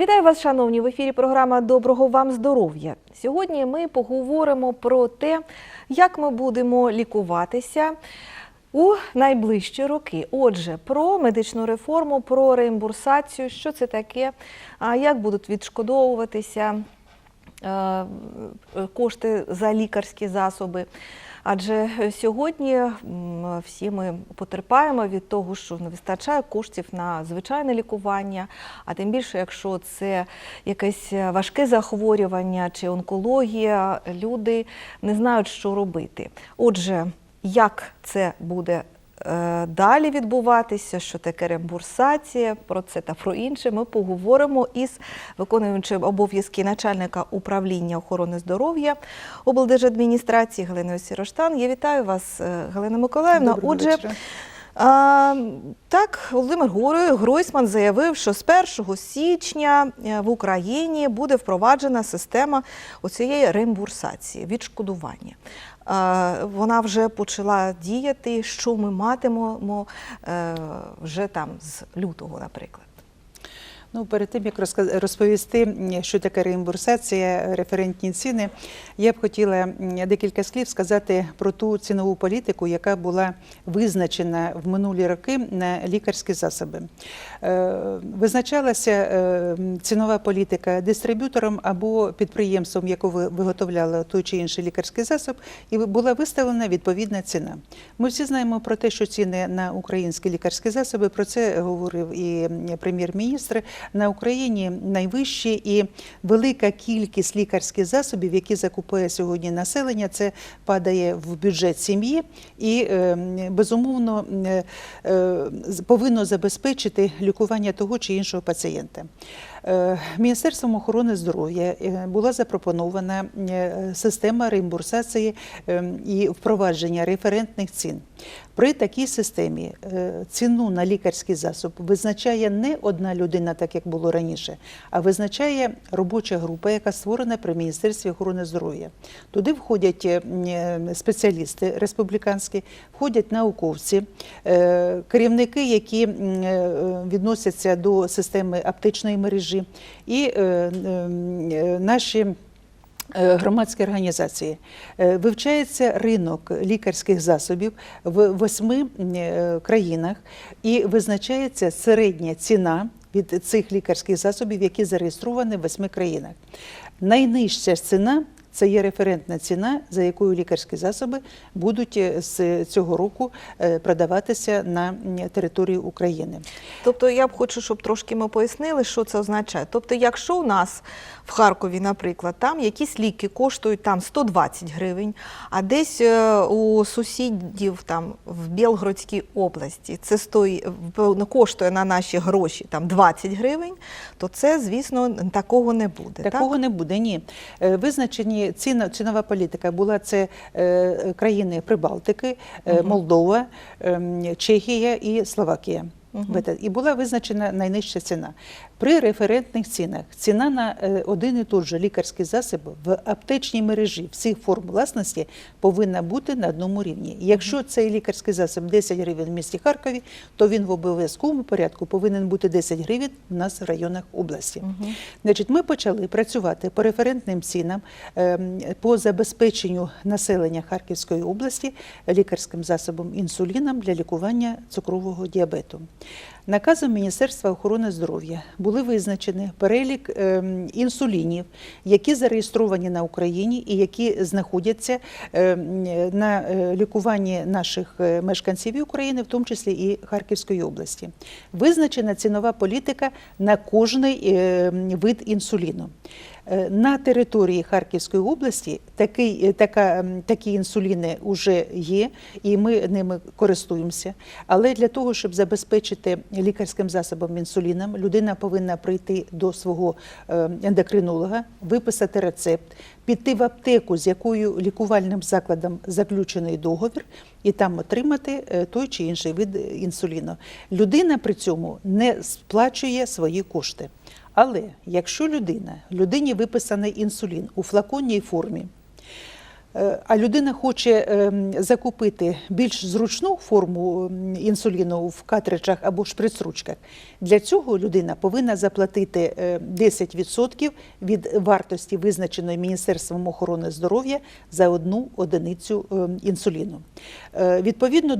Вітаю вас, шановні! В ефірі програма Доброго вам здоров'я. Сьогодні ми поговоримо про те, як ми будемо лікуватися у найближчі роки. Отже, про медичну реформу, про реімбурсацію, що це таке, як будуть відшкодовуватися е, кошти за лікарські засоби. Адже сьогодні всі ми потерпаємо від того, що не вистачає коштів на звичайне лікування, а тим більше, якщо це якесь важке захворювання чи онкологія, люди не знають, що робити. Отже, як це буде е, далі відбуватися, що таке реімбурсація, про це та про інше ми поговоримо із виконуючим обов'язки начальника управління охорони здоров'я облдержадміністрації Галиною Сіроштан. Я вітаю вас, е, Галина Миколаївна. Доброго Отже, вечора. а, так, Володимир Гройсман заявив, що з 1 січня е, в Україні буде впроваджена система оцієї реімбурсації, відшкодування. Вона вже почала діяти. Що ми матимемо е, вже там з лютого, наприклад. Ну, перед тим як розповісти, що таке реімбурсація, референтні ціни, я б хотіла декілька слів сказати про ту цінову політику, яка була визначена в минулі роки на лікарські засоби. Е, Визначалася е, цінова політика дистриб'ютором або підприємством, ви- виготовляло той чи інший лікарський засоб, і була виставлена відповідна ціна. Ми всі знаємо про те, що ціни на українські лікарські засоби, про це говорив і прем'єр-міністр. На Україні найвищі і велика кількість лікарських засобів, які закупує сьогодні населення, це падає в бюджет сім'ї і е, безумовно е, е, повинно забезпечити лікування того чи іншого пацієнта. Міністерством охорони здоров'я була запропонована система реімбурсації е, і впровадження референтних цін. При такій системі е, ціну на лікарський засоб визначає не одна людина, так як було раніше, а визначає робоча група, яка створена при Міністерстві охорони здоров'я. Туди входять е, е, спеціалісти республіканські, входять науковці, керівники, які відносяться до системи аптечної мережі, і наші. Е, Громадські організації Е, вивчається ринок лікарських засобів в восьми е, країнах і визначається середня ціна від цих лікарських засобів, які зареєстровані в восьми країнах. Найнижча ціна це є референтна ціна, за якою лікарські засоби будуть з цього року продаватися на території України. Тобто я б хочу, щоб трошки ми пояснили, що це означає. Тобто, якщо у нас в Харкові, наприклад, там якісь ліки коштують там 120 гривень, а десь е, у сусідів там в Білгородській області це стої, коштує на наші гроші там 20 гривень, то це, звісно, такого не буде. Такого так? не буде. Ні, Е, визначені ціна, цінова політика була це е, країни Прибалтики, е, Молдова, ем, Чехія і Словакія. Вите- І була визначена найнижча ціна. При референтних цінах ціна на е, один і той же лікарський засіб в аптечній мережі всіх форм власності повинна бути на одному рівні. Якщо цей лікарський засіб 10 гривень в місті Харкові, то він в обов'язковому порядку повинен бути 10 гривень у нас в районах області. Значить, ми почали працювати по референтним цінам ем, по забезпеченню населення Харківської області лікарським засобом інсуліном для лікування цукрового діабету. Наказом Міністерства охорони здоров'я були визначені перелік ем, інсулінів, які зареєстровані на Україні і які знаходяться ем, на е, лікуванні наших е, мешканців України, в тому числі і Харківської області. Визначена цінова політика на кожний ем, вид інсуліну. Е, На території Харківської області такий, е, така, такі інсуліни вже є, і ми ними користуємося. Але для того, щоб забезпечити лікарським засобом інсуліном, людина повинна прийти до свого е, ендокринолога, виписати рецепт, піти в аптеку, з якою лікувальним закладом заключений договір, і там отримати той чи інший вид інсуліну. Людина при цьому не сплачує свої кошти. Але якщо людина, людині виписаний інсулін у флаконній формі, А людина хоче ем, закупити більш зручну форму ем, інсуліну в картриджах або шприц-ручках. Для цього людина повинна заплатити е, 10% від вартості, визначеної Міністерством охорони здоров'я за одну одиницю ем, інсуліну. Е, Відповідно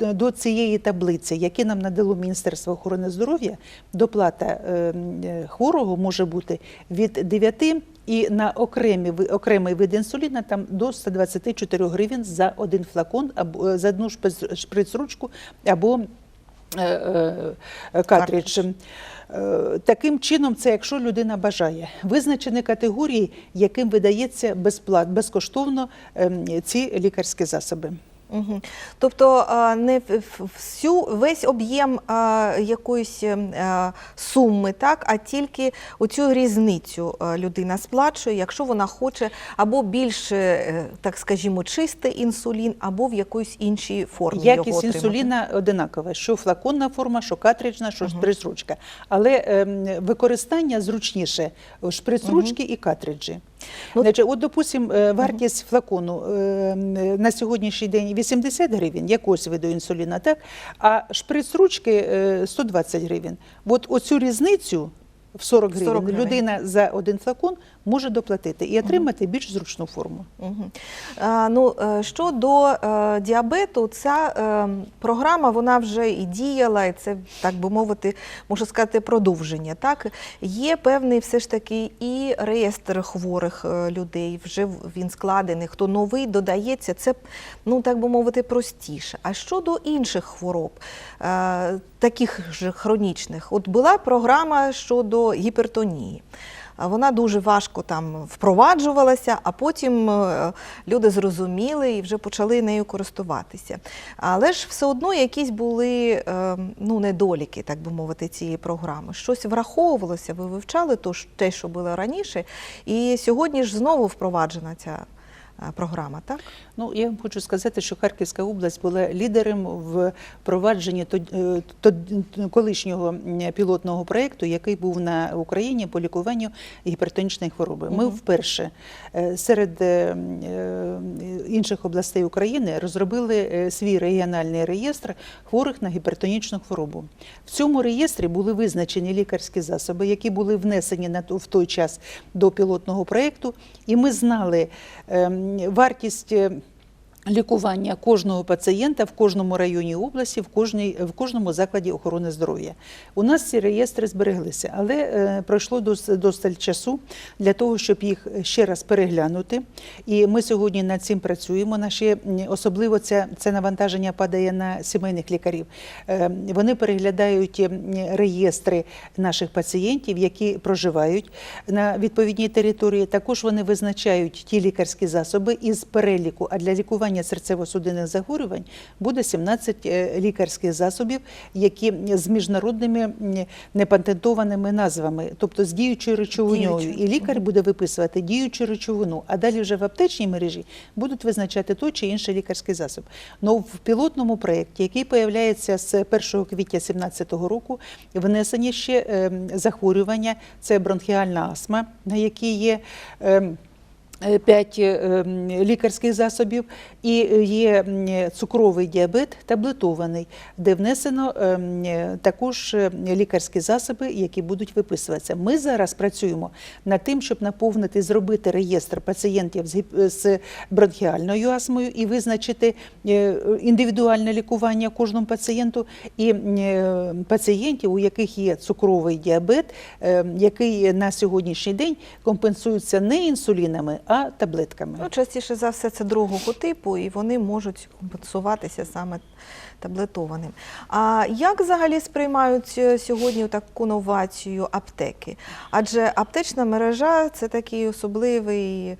до, цієї таблиці, яку нам надало Міністерство охорони здоров'я, доплата е, хворого може бути від 9 і на окремі, окремий вид інсуліна там до 124 гривень за один флакон або е, за одну шприц- шприц-ручку або е, е, картридж. Таким чином, це якщо людина бажає визначені категорії, яким видається безплат, безкоштовно ем, ці лікарські засоби. Угу. Тобто не всю весь об'єм якоїсь ем, а, суми, так, а тільки оцю різницю людина сплачує, якщо вона хоче або більш, е, так скажімо, чистий інсулін, або в якоїсь іншій формі його Якість отримати. інсуліна одинакова, що флаконна форма, що картриджна, що шприц-ручка. Але ем, використання зручніше шприц-ручки і картриджі. Ну, Значить, от, допустим, е, вартість флакону ем, на сьогоднішній день 80 гривень, якогось виду інсуліна, так? а шприц-ручки е, 120 гривень. От оцю різницю в 40 гривень, 40 гривень. людина за один флакон може доплатити і отримати більш зручну форму. Угу. А, ну, е, щодо е, діабету, ця е, програма вона вже і діяла, і це, так би мовити, можна сказати, продовження. Так? Є певний все ж таки і реєстр хворих е, людей, вже він складений. Хто новий додається, це, ну, так би мовити, простіше. А щодо інших хвороб, е, таких же хронічних, от була програма щодо гіпертонії. Вона дуже важко там впроваджувалася, а потім е, люди зрозуміли і вже почали нею користуватися. Але ж все одно якісь були е, ну, недоліки, так би мовити, цієї програми. Щось враховувалося, ви вивчали те, що було раніше, і сьогодні ж знову впроваджена ця програма, так? Ну, я вам хочу сказати, що Харківська область була лідером в впровадженні тод- е, тод- колишнього пілотного проєкту, який був на Україні по лікуванню гіпертонічної хвороби. Ми вперше е, серед е, е, інших областей України розробили е, свій регіональний реєстр хворих на гіпертонічну хворобу. В цьому реєстрі були визначені лікарські засоби, які були внесені на в той час до пілотного проєкту, і ми знали ем, вартість. Лікування кожного пацієнта в кожному районі області, в кожній в кожному закладі охорони здоров'я. У нас ці реєстри збереглися, але е, пройшло дос- досталь часу для того, щоб їх ще раз переглянути. І ми сьогодні над цим працюємо. Наші особливо це, це навантаження падає на сімейних лікарів. Е, Вони переглядають реєстри наших пацієнтів, які проживають на відповідній території. Також вони визначають ті лікарські засоби із переліку. А для лікування серцево-судинних захворювань буде 17 е, лікарських засобів, які з міжнародними непатентованими назвами, тобто з діючою речовиною. Діючою. І лікар буде виписувати діючу речовину, а далі вже в аптечній мережі будуть визначати той чи інший лікарський засіб. Но в пілотному проєкті, який появляється з 1 квітня 2017 року, внесені ще ем, захворювання, це бронхіальна астма, на якій є. Ем, е, П'ять е, лікарських засобів і е, є цукровий діабет таблетований, де внесено е, м, е, також лікарські засоби, які будуть виписуватися. Ми зараз працюємо над тим, щоб наповнити, зробити реєстр пацієнтів з бронхіальною астмою і визначити індивідуальне лікування кожному пацієнту і пацієнтів, у яких є цукровий діабет, е, який на сьогоднішній день компенсується не інсулінами, а таблетками. Ну, частіше за все це другого типу, і вони можуть компенсуватися саме таблетованим. А як взагалі сприймають е, сьогодні таку новацію аптеки? Адже аптечна мережа це такий особливий.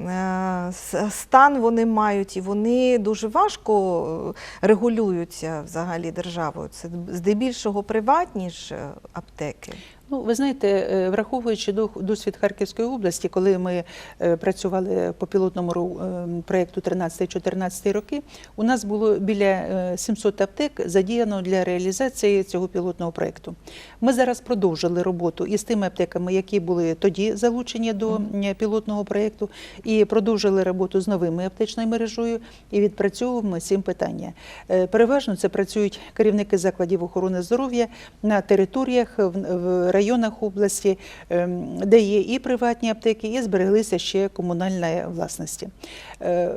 е, Стан вони мають, і вони дуже важко е, регулюються взагалі державою. Це здебільшого приватні ж аптеки. Ну, ви знаєте, е, враховуючи досвід Харківської області, коли ми е, працювали по пілотному е, проєкту 13-14 роки, у нас було біля е, 700 аптек задіяно для реалізації цього пілотного проєкту. Ми зараз продовжили роботу із тими аптеками, які були тоді залучені до пілотного проєкту, і продовжили роботу з новими аптечною мережою і відпрацьовуємо сім питання. Переважно це працюють керівники закладів охорони здоров'я на територіях в в районах області, ем, де є і приватні аптеки, і збереглися ще комунальної власності. Е,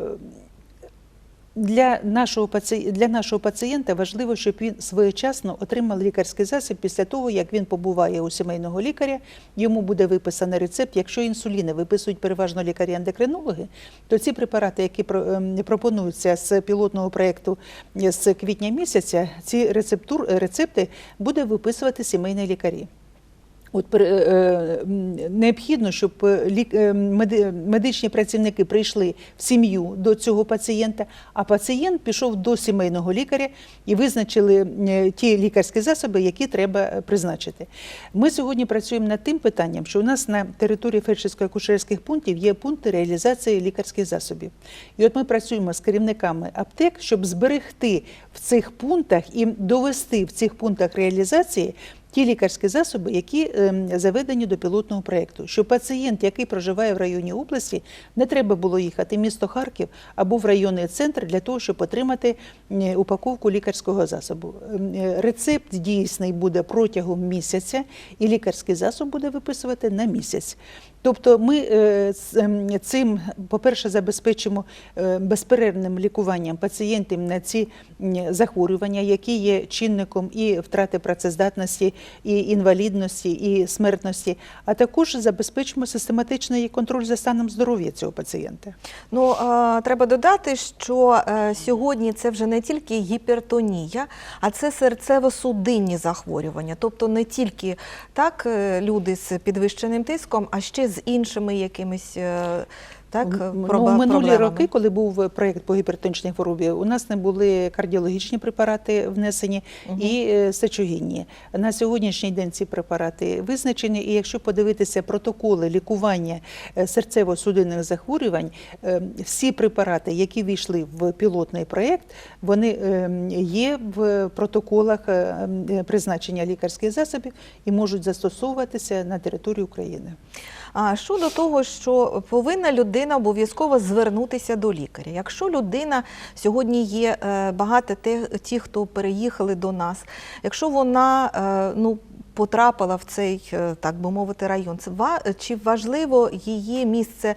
Для нашого, для нашого пацієнта важливо, щоб він своєчасно отримав лікарський засіб після того, як він побуває у сімейного лікаря, йому буде виписаний рецепт. Якщо інсуліни виписують переважно лікарі-ендокринологи, то ці препарати, які ем, пропонуються з пілотного проєкту з квітня місяця, ці рецептур... рецепти буде виписувати сімейні лікарі. От е, е, необхідно, щоб е, медичні працівники прийшли в сім'ю до цього пацієнта, а пацієнт пішов до сімейного лікаря і визначили ті лікарські засоби, які треба призначити. Ми сьогодні працюємо над тим питанням, що у нас на території фельдшерсько-акушерських пунктів є пункти реалізації лікарських засобів. І от ми працюємо з керівниками аптек, щоб зберегти в цих пунктах і довести в цих пунктах реалізації ті лікарські засоби, які ем, заведені до пілотного проєкту, щоб пацієнт, який проживає в районі області, не треба було їхати в місто Харків або в районний центр для того, щоб отримати упаковку лікарського засобу. Ем, е, Рецепт дійсний буде протягом місяця, і лікарський засоб буде виписувати на місяць. Тобто ми е, ем, цим, по-перше, забезпечимо е, безперервним лікуванням пацієнтів на ці захворювання, які є чинником і втрати працездатності, і інвалідності, і смертності, а також забезпечимо систематичний контроль за станом здоров'я цього пацієнта. Ну, треба додати, що е, сьогодні це вже не тільки гіпертонія, а це серцево-судинні захворювання. Тобто не тільки так люди з підвищеним тиском, а ще з іншими якимись е, так, ну, в минулі проблемами. роки, коли був проєкт по гіпертонічній хворобі, у нас не були кардіологічні препарати внесені і е, сечогінні. На сьогоднішній день ці препарати визначені. І якщо подивитися протоколи лікування е, серцево-судинних захворювань, е, всі препарати, які війшли в пілотний проєкт, вони е, є в протоколах е, е, призначення лікарських засобів і можуть застосовуватися на території України. А щодо того, що повинна людина обов'язково звернутися до лікаря. Якщо людина сьогодні є е, багато тих, хто переїхали до нас, якщо вона е, ну. Потрапила в цей, е, так би мовити, район. Це чи важливо її місце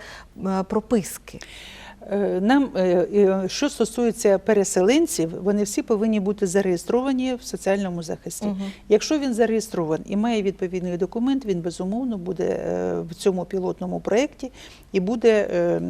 прописки? Е, Нам, е, е, що стосується переселенців, вони всі повинні бути зареєстровані в соціальному захисті. Угу. Якщо він зареєстрований і має відповідний документ, він безумовно буде в цьому пілотному проєкті і буде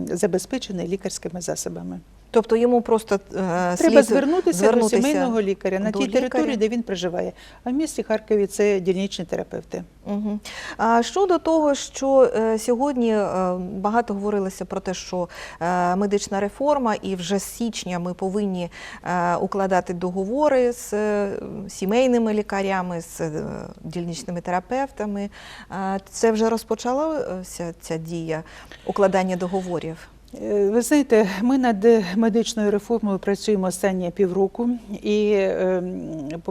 забезпечений лікарськими засобами. Тобто йому просто е, Треба слід звернутися, до сімейного лікаря на тій лікаря. території, де він проживає. А в місті Харкові це дільничні терапевти. Угу. А щодо того, що е, сьогодні е, багато говорилося про те, що е, медична реформа, і вже з січня ми повинні е, укладати договори з е, сімейними лікарями, з е, дільничними терапевтами. Е, це вже розпочалася ця дія укладання договорів. Е, Ви знаєте, ми над медичною реформою працюємо останні півроку, і е,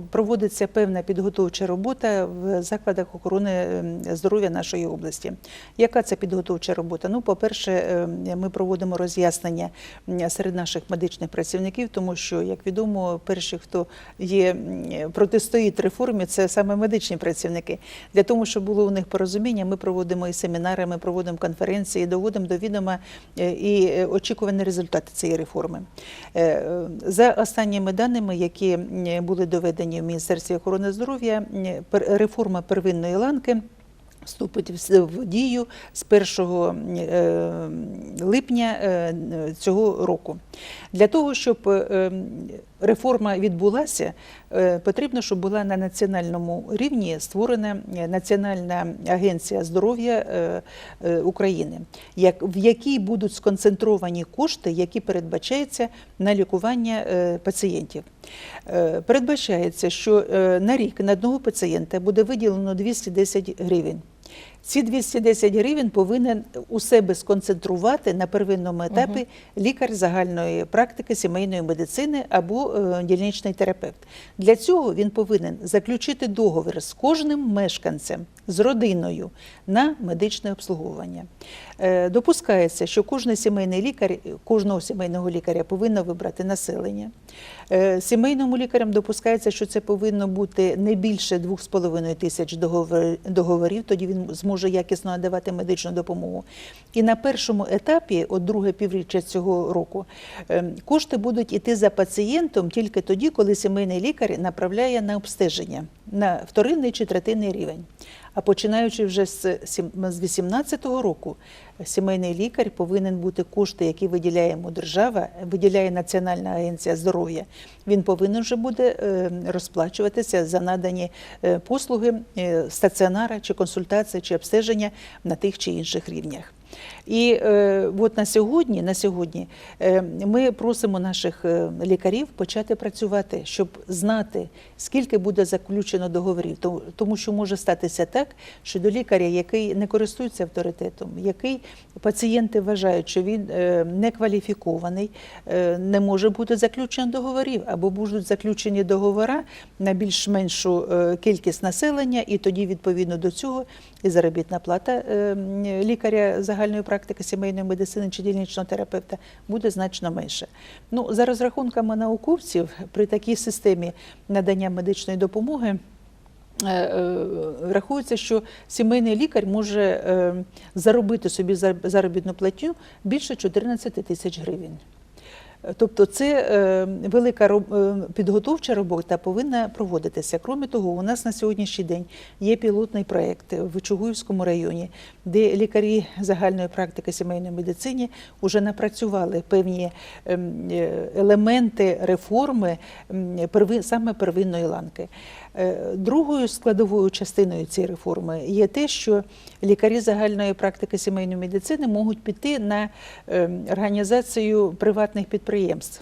проводиться певна підготовча робота в закладах охорони е, здоров'я нашої області. Яка це підготовча робота? Ну, по-перше, е, ми проводимо роз'яснення серед наших медичних працівників, тому що, як відомо, перші, хто є протистоїть реформі, це саме медичні працівники. Для того, щоб було у них порозуміння, ми проводимо і семінари, ми проводимо конференції, доводимо до відома е, і е, очікувані результати цієї реформи. Е, е, За останніми даними, які були доведені в Міністерстві охорони здоров'я, реформа первинної ланки. Вступить в дію з 1 е, липня цього року. Для того, щоб реформа відбулася, е, потрібно, щоб була на національному рівні створена е, Національна агенція здоров'я е, України, в якій будуть сконцентровані кошти, які передбачаються на лікування пацієнтів. Передбачається, що на рік на одного пацієнта буде виділено 210 гривень. Ці 210 гривень повинен у себе сконцентрувати на первинному етапі лікар загальної практики сімейної медицини або е, дільничний терапевт. Для цього він повинен заключити договір з кожним мешканцем, з родиною на медичне обслуговування. Е, Допускається, що кожен сімейний лікар, кожного сімейного лікаря повинно вибрати населення. Е, Сімейному лікарям допускається, що це повинно бути не більше 2,5 тисяч договорів, тоді він зможе якісно надавати медичну допомогу. І на першому етапі, от друге півріччя цього року, е, кошти будуть іти за пацієнтом тільки тоді, коли сімейний лікар направляє на обстеження на вторинний чи третинний рівень. А починаючи вже з сім- з 18-го року, сімейний лікар повинен бути кошти, які виділяє йому держава, виділяє Національна агенція здоров'я. Він повинен вже буде е, розплачуватися за надані е, послуги е, стаціонара чи консультації чи обстеження на тих чи інших рівнях. І е, от на сьогодні, на сьогодні е, ми просимо наших е, лікарів почати працювати, щоб знати, скільки буде заключено договорів. Тому- що може статися так, що до лікаря, який не користується авторитетом, який пацієнти вважають, що він е, не кваліфікований, е, не може бути заключено договорів, або будуть заключені договори на більш-меншу е, кількість населення, і тоді відповідно до цього і заробітна плата е, лікаря загальної практики сімейної медицини чи дільничного терапевта буде значно менше. Ну, за розрахунками науковців, при такій системі надання медичної допомоги. е, е, Рахується, що сімейний лікар може е, заробити собі заробітну платню більше 14 тисяч гривень. Тобто це е, велика е, підготовча робота повинна проводитися. Крім того, у нас на сьогоднішній день є пілотний проєкт в Чугуївському районі, де лікарі загальної практики сімейної медицини вже напрацювали певні ем, е, елементи реформи саме первинної ланки. Е, Другою складовою частиною цієї реформи є те, що лікарі загальної практики сімейної медицини можуть піти на ем, організацію приватних підприємств.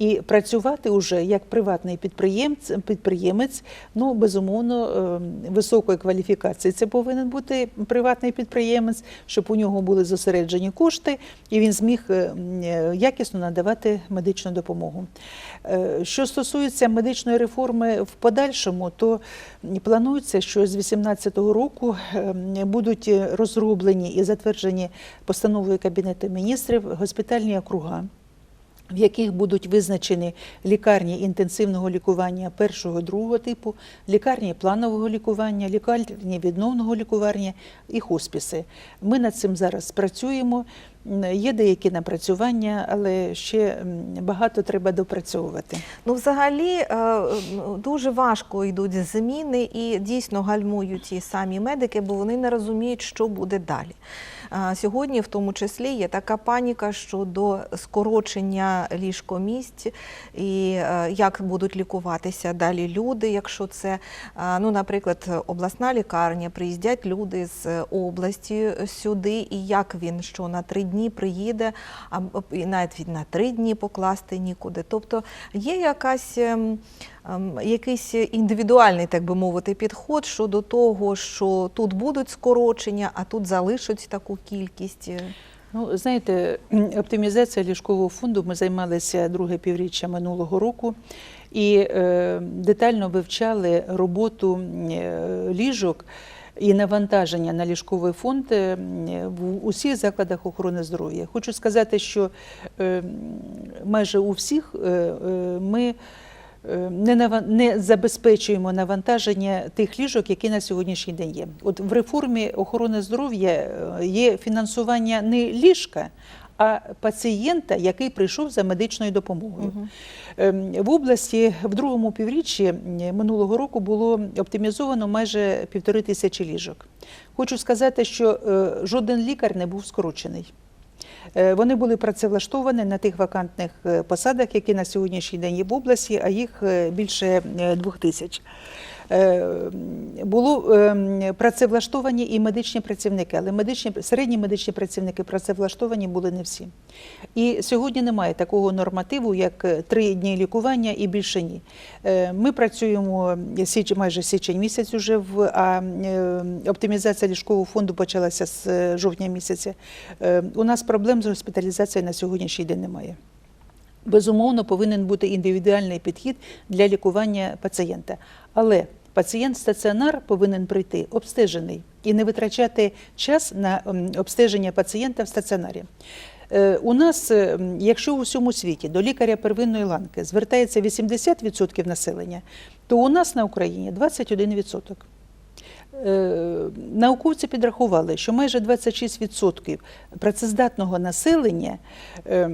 І працювати вже як приватний підприємець, підприємець, ну безумовно ем, високої кваліфікації. Це повинен бути приватний підприємець, щоб у нього були зосереджені кошти, і він зміг е, е, якісно надавати медичну допомогу. Е, Що стосується медичної реформи в подальшому, то планується, що з 2018 року ем, будуть розроблені і затверджені постановою Кабінету міністрів госпітальні округа в яких будуть визначені лікарні інтенсивного лікування першого другого типу, лікарні планового лікування, лікарні відновного лікування і хоспіси. Ми над цим зараз працюємо. Є деякі напрацювання, але ще багато треба допрацьовувати. Ну, взагалі е, дуже важко йдуть зміни і дійсно гальмують ті самі медики, бо вони не розуміють, що буде далі. Е, Сьогодні, в тому числі, є така паніка щодо скорочення ліжкомісць і е, як будуть лікуватися далі люди, якщо це, е, ну, наприклад, обласна лікарня, приїздять люди з області сюди, і як він що на три дні приїде, і навіть на три дні покласти нікуди. Тобто є якась. Ем, Якийсь індивідуальний, так би мовити, підход щодо того, що тут будуть скорочення, а тут залишать таку кількість. Ну, знаєте, оптимізація ліжкового фонду ми займалися друге півріччя минулого року і е, детально вивчали роботу е, ліжок і навантаження на ліжковий фонд е, в усіх закладах охорони здоров'я. Хочу сказати, що е, майже у всіх е, е, ми. Е, Не, нава- не забезпечуємо навантаження тих ліжок, які на сьогоднішній день є. От в реформі охорони здоров'я е, є фінансування не ліжка, а пацієнта, який прийшов за медичною допомогою. Ем, В області в другому півріччі минулого року було оптимізовано майже півтори тисячі ліжок. Хочу сказати, що е, жоден лікар не був скорочений. Е, Вони були працевлаштовані на тих вакантних е, посадах, які на сьогоднішній день є в області, а їх е, більше двох тисяч. Е, Було е, працевлаштовані і медичні працівники, але медичні середні медичні працівники працевлаштовані були не всі. І сьогодні немає такого нормативу, як е, три дні лікування і більше ні. Е, Ми працюємо січ, майже січень місяць уже в а оптимізація ліжкового фонду почалася з жовтня місяця. У нас проблем з госпіталізацією на сьогоднішній день немає. Безумовно, повинен бути індивідуальний підхід для лікування пацієнта. Але пацієнт стаціонар повинен прийти обстежений і не витрачати час на обстеження пацієнта в стаціонарі. Е, У нас, е, якщо у всьому світі до лікаря первинної ланки звертається 80% населення, то у нас на Україні 21%. Е, Науковці підрахували, що майже 26% працездатного населення е,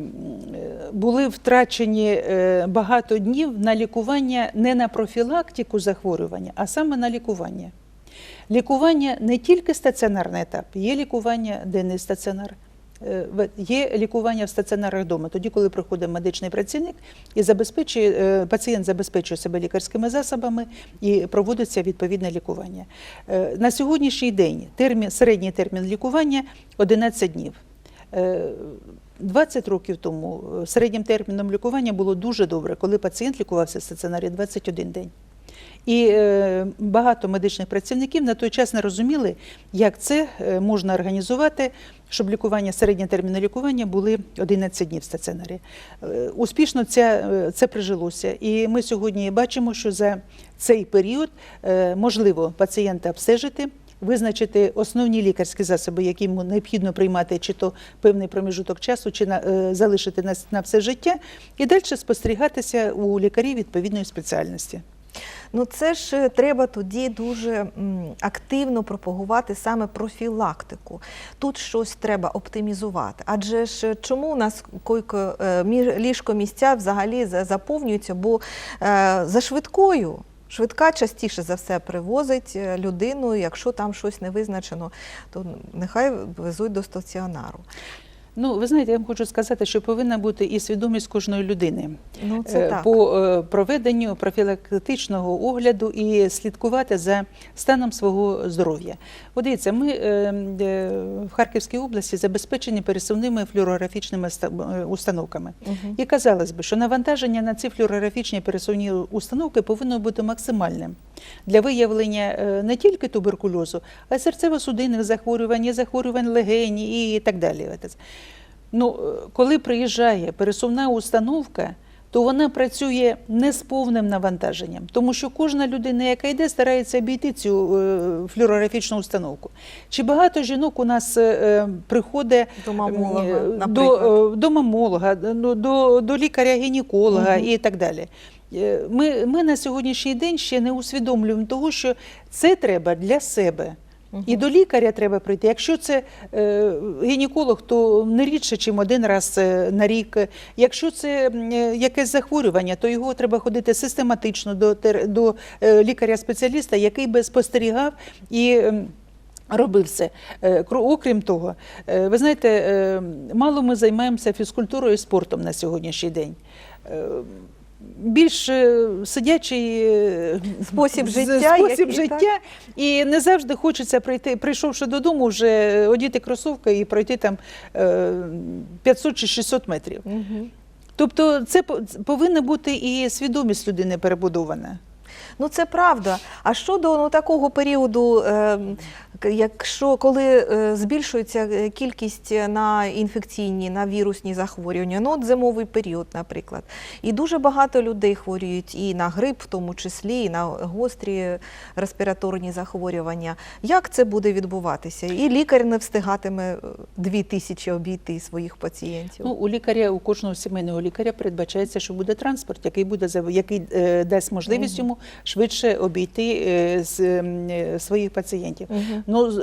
були втрачені е, багато днів на лікування не на профілактику захворювання, а саме на лікування. Лікування не тільки стаціонарний етап, є лікування денний стаціонар. Е, Є лікування в стаціонарах вдома, тоді, коли приходить медичний працівник і забезпечує, е, пацієнт забезпечує себе лікарськими засобами і проводиться відповідне лікування. Е, На сьогоднішній день термін, середній термін лікування 11 днів. Е, 20 років тому середнім терміном лікування було дуже добре, коли пацієнт лікувався в стаціонарі 21 день. І е, багато медичних працівників на той час не розуміли, як це е, можна організувати, щоб лікування, середні терміни лікування були 11 днів в стаціонарі. Е, Успішно ця, е, це прижилося. І ми сьогодні бачимо, що за цей період можливо пацієнта обстежити. Визначити основні лікарські засоби, які йому необхідно приймати, чи то певний проміжуток часу, чи на, е, залишити на, на все життя, і далі спостерігатися у лікарів відповідної спеціальності. Ну це ж е, треба тоді дуже активно пропагувати саме профілактику. Тут щось треба оптимізувати. Адже ж е, чому у нас койко е, ліжко місця взагалі за- заповнюються? Бо за швидкою. Швидка частіше за все привозить людину, якщо там щось не визначено, то нехай везуть до стаціонару. Ну, ви знаєте, я вам хочу сказати, що повинна бути і свідомість кожної людини Ну це е, так. по е, проведенню профілактичного огляду і слідкувати за станом свого здоров'я. Дивіться, ми е, в Харківській області забезпечені пересувними флюорографічними установками. Мгм. І казалось би, що навантаження на ці флюорографічні пересувні установки повинно бути максимальним для виявлення не тільки туберкульозу, а й серцево-судинних захворювань, захворювань легені і так далі. Ну, е, коли приїжджає пересувна установка, то вона працює не з повним навантаженням, тому що кожна людина, яка йде, старається обійти цю е, флюорографічну установку. Чи багато жінок у нас е, приходить До мамолога, до, до мамолога, до, до, до лікаря-гінеколога Мгм. і так далі. Ми, ми на сьогоднішній день ще не усвідомлюємо того, що це треба для себе. І до лікаря треба прийти. Якщо це е, гінеколог, то не рідше, ніж один раз е, на рік. Якщо це е, якесь захворювання, то його треба ходити систематично до, до лікаря-спеціаліста, який би спостерігав і. Робив це. Окрім того, ви знаєте, мало ми займаємося фізкультурою і спортом на сьогоднішній день. Е, Більш е, сидячий е, Спосіб життя, спосіб життя так? і не завжди хочеться прийти, прийшовши додому, вже одіти кросовки і пройти там е, 500 чи 600 метрів. Угу. Тобто, це по- повинна бути і свідомість людини перебудована. Ну це правда. А щодо ну, такого періоду, е, якщо коли е, збільшується е, кількість на інфекційні, на вірусні захворювання, ну от зимовий період, наприклад, і дуже багато людей хворіють і на грип, в тому числі, і на гострі респіраторні захворювання. Як це буде відбуватися? І лікар не встигатиме е, дві тисячі обійти своїх пацієнтів. Ну, у лікаря, у кожного сімейного лікаря передбачається, що буде транспорт, який буде який е, дасть можливість йому швидше обійти е, з, е, своїх пацієнтів. Ну з-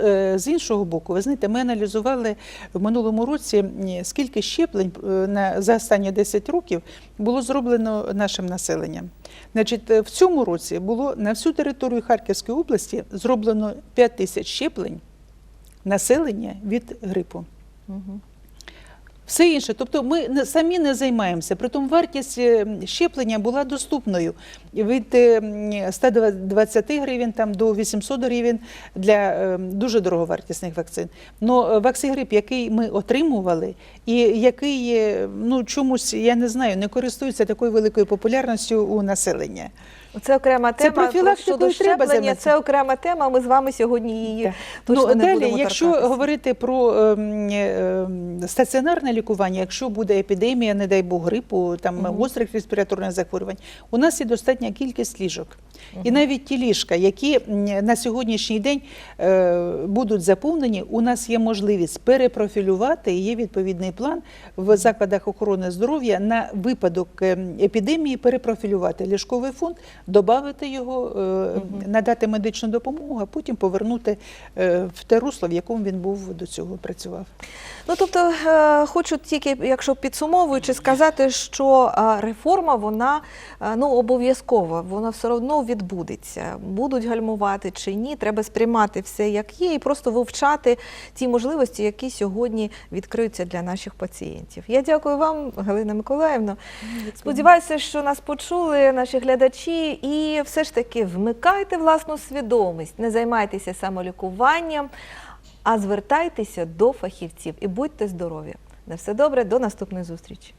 е, іншого боку, ви знаєте, ми аналізували в минулому році, скільки щеплень на за останні 10 років було зроблено нашим населенням. Значить, в цьому році було на всю територію Харківської області зроблено 5 тисяч щеплень населення від грипу. Мгм. Все інше, тобто ми самі не займаємося. Притом вартість е, щеплення була доступною від е, 120 гривень там, до 800 гривень для е, дуже дороговартісних вакцин. Но ваксигрип, який ми отримували, і який е, ну, чомусь, я не знаю, не користується такою великою популярністю у населення. Це окрема Це тема. щодо треба щеплення. займатися. Це окрема тема. Ми з вами сьогодні її Так. точно ну, не далі, будемо якщо торкатися. говорити про ем, ем, стаціонарне лікування, якщо буде епідемія, не дай Бог, грипу, там Мгм. гострих респіраторних захворювань, у нас є достатня кількість ліжок. І навіть ті ліжка, які на сьогоднішній день е, будуть заповнені, у нас є можливість перепрофілювати, і є відповідний план в закладах охорони здоров'я на випадок ем, епідемії перепрофілювати ліжковий фонд, додати його, е, надати медичну допомогу, а потім повернути е, в те русло, в якому він був до цього працював. Ну тобто, е, хочу тільки, якщо підсумовуючи, сказати, що реформа вона ну обов'язкова, вона все одно відбудеться. Будуть гальмувати чи ні, треба сприймати все як є, і просто вивчати ті можливості, які сьогодні відкриються для наших пацієнтів. Я дякую вам, Галина Миколаївна. Сподіваюся, що нас почули наші глядачі, і все ж таки вмикайте власну свідомість, не займайтеся самолікуванням, а звертайтеся до фахівців і будьте здорові. На все добре, до наступної зустрічі.